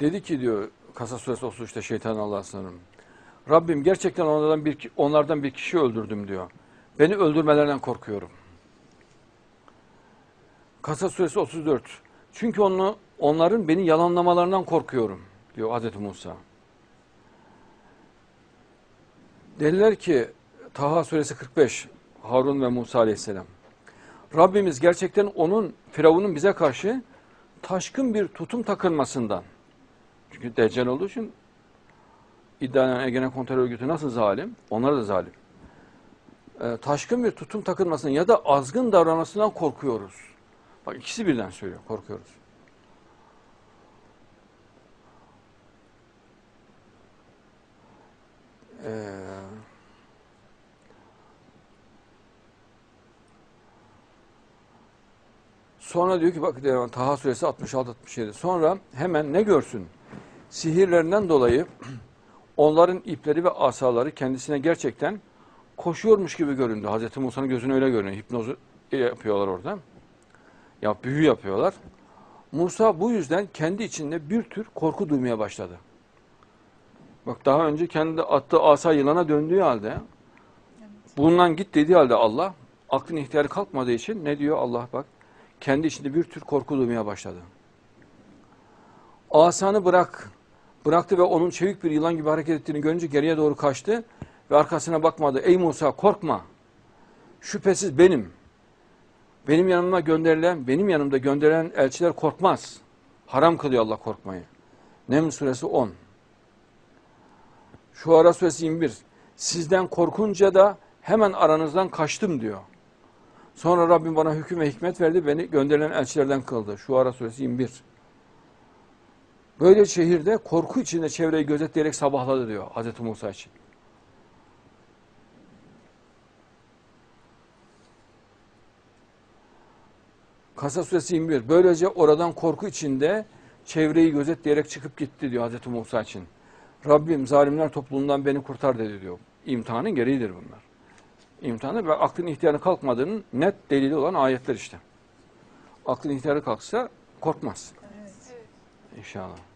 Dedi ki diyor Kasas suresi 33'te şeytan Allah'a sığınırım. Rabbim gerçekten onlardan bir, onlardan bir kişi öldürdüm diyor. Beni öldürmelerinden korkuyorum. Kasas suresi 34. Çünkü onu, onların beni yalanlamalarından korkuyorum diyor Hazreti Musa. Dediler ki Taha suresi 45 Harun ve Musa aleyhisselam. Rabbimiz gerçekten onun Firavun'un bize karşı taşkın bir tutum takınmasından. Çünkü Deccal olduğu için iddianen Ege'ne kontrol örgütü nasıl zalim? Onlar da zalim. Ee, taşkın bir tutum takınmasından ya da azgın davranmasından korkuyoruz. Bak ikisi birden söylüyor, korkuyoruz. Ee, sonra diyor ki bak Taha suresi 66-67. Sonra hemen ne görsün? Sihirlerinden dolayı onların ipleri ve asaları kendisine gerçekten koşuyormuş gibi göründü. Hazreti Musa'nın gözüne öyle görünüyor. Hipnozu yapıyorlar orada. Ya büyü yapıyorlar. Musa bu yüzden kendi içinde bir tür korku duymaya başladı. Bak daha önce kendi attığı asa yılana döndüğü halde bundan git dediği halde Allah aklın ihtiyarı kalkmadığı için ne diyor Allah bak kendi içinde bir tür korku duymaya başladı. Asanı bırak. Bıraktı ve onun çevik bir yılan gibi hareket ettiğini görünce geriye doğru kaçtı ve arkasına bakmadı. Ey Musa korkma. Şüphesiz benim. Benim yanıma gönderilen, benim yanımda gönderilen elçiler korkmaz. Haram kılıyor Allah korkmayı. Neml suresi 10. Şuara suresi 21. Sizden korkunca da hemen aranızdan kaçtım diyor. Sonra Rabbim bana hüküm ve hikmet verdi, beni gönderilen elçilerden kıldı. Şuara suresi 21. Böyle şehirde korku içinde çevreyi gözetleyerek sabahladı diyor Hazreti Musa için. Kasas suresi 21. Böylece oradan korku içinde çevreyi gözetleyerek çıkıp gitti diyor Hazreti Musa için. Rabbim zalimler topluluğundan beni kurtar dedi diyor. İmtihanın gereğidir bunlar. İmtihanı ve aklın ihtiyarı kalkmadığının net delili olan ayetler işte. Aklın ihtiyarı kalksa korkmaz. إن شاء الله.